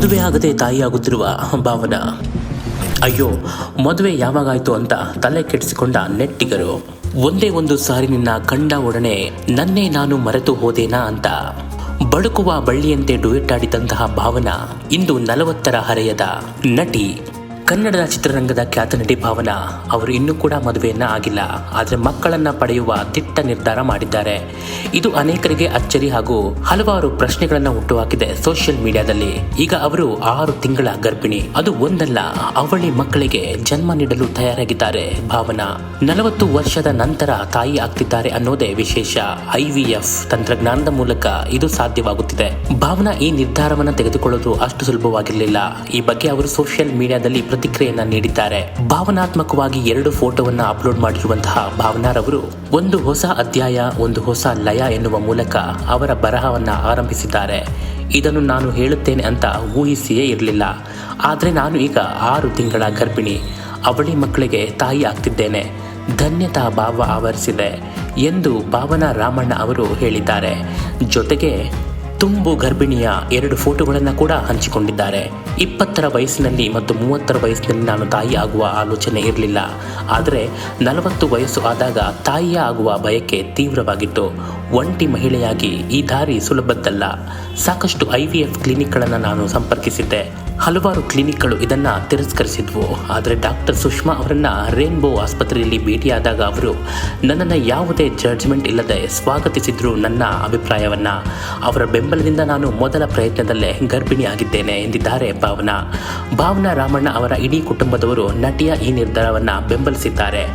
ಮದುವೆಯಾಗದೆ ತಾಯಿಯಾಗುತ್ತಿರುವ ಭಾವನಾ. ಅಯ್ಯೋ, ಮದುವೆ ಯಾವಾಗಾಯ್ತು ಅಂತ ತಲೆ ಕೆಡಿಸಿಕೊಂಡ ನೆಟ್ಟಿಗರು. ಒಂದೇ ಒಂದು ಸಾರಿ ನಿನ್ನ ಕಂಡ ಒಡನೆ ನನ್ನೇ ನಾನು ಮರೆತು ಹೋದೇನಾ ಅಂತ ಬಳುಕುವ ಬಳ್ಳಿಯಂತೆ ಡುಯೆಟ್ ಆಡಿದಂತಹ ಭಾವನಾ ಇಂದು ನಲವತ್ತರ ಹರೆಯದ ನಟಿ ಕನ್ನಡದ ಚಿತ್ರರಂಗದ ಖ್ಯಾತ ನಟಿ ಭಾವನಾ, ಅವರು ಇನ್ನೂ ಕೂಡ ಮದುವೆಯನ್ನ ಆಗಿಲ್ಲ, ಆದರೆ ಮಕ್ಕಳನ್ನ ಪಡೆಯುವ ದಿಟ್ಟ ನಿರ್ಧಾರ ಮಾಡಿದ್ದಾರೆ. ಇದು ಅನೇಕರಿಗೆ ಅಚ್ಚರಿ ಹಾಗೂ ಹಲವಾರು ಪ್ರಶ್ನೆಗಳನ್ನ ಹುಟ್ಟುಹಾಕಿದೆ ಸೋಷಿಯಲ್ ಮೀಡಿಯಾದಲ್ಲಿ. ಈಗ ಅವರು ಆರು ತಿಂಗಳ ಗರ್ಭಿಣಿ, ಅದು ಒಂದಲ್ಲ, ಅವಳಿ ಮಕ್ಕಳಿಗೆ ಜನ್ಮ ನೀಡಲು ತಯಾರಾಗಿದ್ದಾರೆ ಭಾವನಾ. ನಲವತ್ತು ವರ್ಷದ ನಂತರ ತಾಯಿ ಆಗ್ತಿದ್ದಾರೆ ಅನ್ನೋದೇ ವಿಶೇಷ. ಐವಿಎಫ್ ತಂತ್ರಜ್ಞಾನದ ಮೂಲಕ ಇದು ಸಾಧ್ಯವಾಗುತ್ತಿದೆ. ಭಾವನಾ ಈ ನಿರ್ಧಾರವನ್ನ ತೆಗೆದುಕೊಳ್ಳೋದು ಅಷ್ಟು ಸುಲಭವಾಗಿರಲಿಲ್ಲ. ಈ ಬಗ್ಗೆ ಅವರು ಸೋಷಿಯಲ್ ಮೀಡಿಯಾದಲ್ಲಿ ಪ್ರತಿಕ್ರಿಯೆಯನ್ನ ನೀಡಿದ್ದಾರೆ. ಭಾವನಾತ್ಮಕವಾಗಿ ಎರಡು ಫೋಟೋವನ್ನ ಅಪ್ಲೋಡ್ ಮಾಡಿರುವಂತಹ ಭಾವನಾರವರು ಒಂದು ಹೊಸ ಅಧ್ಯಾಯ, ಒಂದು ಹೊಸ ಲಯ ಎನ್ನುವ ಮೂಲಕ ಅವರ ಬರಹವನ್ನ ಆರಂಭಿಸಿದ್ದಾರೆ. ಇದನ್ನು ನಾನು ಹೇಳುತ್ತೇನೆ ಅಂತ ಊಹಿಸಿಯೇ ಇರಲಿಲ್ಲ. ಆದರೆ ನಾನು ಈಗ ಆರು ತಿಂಗಳ ಗರ್ಭಿಣಿ. ಅವಳಿ ಮಕ್ಕಳಿಗೆ ತಾಯಿ ಆಗ್ತಿದ್ದೇನೆ. ಧನ್ಯತಾ ಭಾವ ಆವರಿಸಿದೆ ಎಂದು ಭಾವನಾ ರಾಮಣ್ಣ ಅವರು ಹೇಳಿದ್ದಾರೆ. ಜೊತೆಗೆ ತುಂಬು ಗರ್ಭಿಣಿಯ ಎರಡು ಫೋಟೋಗಳನ್ನು ಕೂಡ ಹಂಚಿಕೊಂಡಿದ್ದಾರೆ. ಇಪ್ಪತ್ತರ ವಯಸ್ಸಿನಲ್ಲಿ ಮತ್ತು ಮೂವತ್ತರ ವಯಸ್ಸಿನಲ್ಲಿ ನಾನು ತಾಯಿ ಆಗುವ ಆಲೋಚನೆ ಇರಲಿಲ್ಲ. ಆದರೆ ನಲವತ್ತು ವಯಸ್ಸು ಆದಾಗ ತಾಯಿಯ ಆಗುವ ಬಯಕೆ ತೀವ್ರವಾಗಿತ್ತು. ಒಂಟಿ ಮಹಿಳೆಯಾಗಿ ಈ ದಾರಿ ಸುಲಭದ್ದಲ್ಲ. ಸಾಕಷ್ಟು ಐ ವಿ ಎಫ್ ಕ್ಲಿನಿಕ್ಗಳನ್ನು ನಾನು ಸಂಪರ್ಕಿಸಿದ್ದೆ. ಹಲವಾರು ಕ್ಲಿನಿಕ್ಗಳು ಇದನ್ನು ತಿರಸ್ಕರಿಸಿದ್ವು. ಆದರೆ ಡಾಕ್ಟರ್ ಸುಷ್ಮಾ ಅವರನ್ನ ರೇನ್ಬೋ ಆಸ್ಪತ್ರೆಯಲ್ಲಿ ಭೇಟಿಯಾದಾಗ ಅವರು ನನ್ನನ್ನು ಯಾವುದೇ ಜಡ್ಜ್ಮೆಂಟ್ ಇಲ್ಲದೆ ಸ್ವಾಗತಿಸಿದ್ರು ನನ್ನ ಅಭಿಪ್ರಾಯವನ್ನ. ಅವರ ಬೆಂಬಲದಿಂದ ನಾನು ಮೊದಲ ಪ್ರಯತ್ನದಲ್ಲೇ ಗರ್ಭಿಣಿ ಆಗಿದ್ದೇನೆ ಎಂದಿದ್ದಾರೆ ಭಾವನಾ. ಭಾವನಾ ರಾಮಣ್ಣ ಅವರ ಇಡೀ ಕುಟುಂಬದವರು ನಟಿಯ ಈ ನಿರ್ಧಾರವನ್ನ ಬೆಂಬಲಿಸಿದ್ದಾರೆ.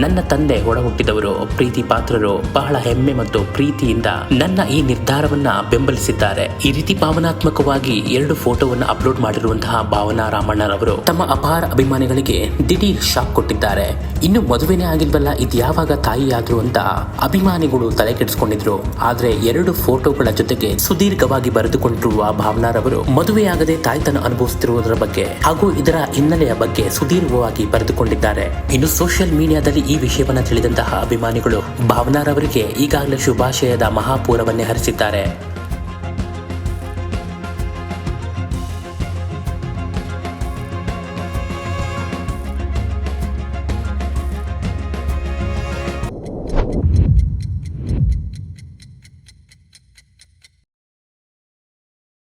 ನನ್ನ ತಂದೆ ಒಡಹುಟ್ಟಿದವರು, ಪ್ರೀತಿ ಪಾತ್ರರು ಬಹಳ ಹೆಮ್ಮೆ ಮತ್ತು ಪ್ರೀತಿಯಿಂದ ನನ್ನ ಈ ನಿರ್ಧಾರವನ್ನ ಬೆಂಬಲಿಸಿದ್ದಾರೆ. ಈ ರೀತಿ ಭಾವನಾತ್ಮಕವಾಗಿ ಎರಡು ಫೋಟೋವನ್ನು ಅಪ್ಲೋಡ್ ಮಾಡಿರುವಂತಹ ಭಾವನಾ ರಾಮಣ್ಣರವರು ತಮ್ಮ ಅಪಾರ ಅಭಿಮಾನಿಗಳಿಗೆ ದಿಢೀರ್ ಶಾಕ್ ಕೊಟ್ಟಿದ್ದಾರೆ. ಇನ್ನು ಮದುವೆನೇ ಆಗಿಲ್ವಲ್ಲ, ಇದು ಯಾವಾಗ ತಾಯಿಯಾದ್ರು ಅಂತ ಅಭಿಮಾನಿಗಳು ತಲೆ ಕೆಡಿಸಿಕೊಂಡಿದ್ರು ಆದ್ರೆ ಎರಡು ಫೋಟೋಗಳ ಜೊತೆಗೆ ಸುದೀರ್ಘವಾಗಿ ಬರೆದುಕೊಂಡಿರುವ ಭಾವನಾರವರು ಮದುವೆಯಾಗದೆ ತಾಯ್ತನ ಅನುಭವಿಸುತ್ತಿರುವುದರ ಬಗ್ಗೆ ಹಾಗೂ ಇದರ ಹಿನ್ನೆಲೆಯ ಬಗ್ಗೆ ಸುದೀರ್ಘವಾಗಿ ಬರೆದುಕೊಂಡಿದ್ದಾರೆ. ಇನ್ನು ಸೋಷಿಯಲ್ ಮೀಡಿಯಾದಲ್ಲಿ ಈ ವಿಷಯವನ್ನ ತಿಳಿದಂತಹ ಅಭಿಮಾನಿಗಳು ಭಾವನಾರವರಿಗೆ ಈಗಾಗಲೇ ಶುಭಾಶಯದ ಮಹಾಪೂರವನ್ನೇ ಹರಿಸಿದ್ದಾರೆ.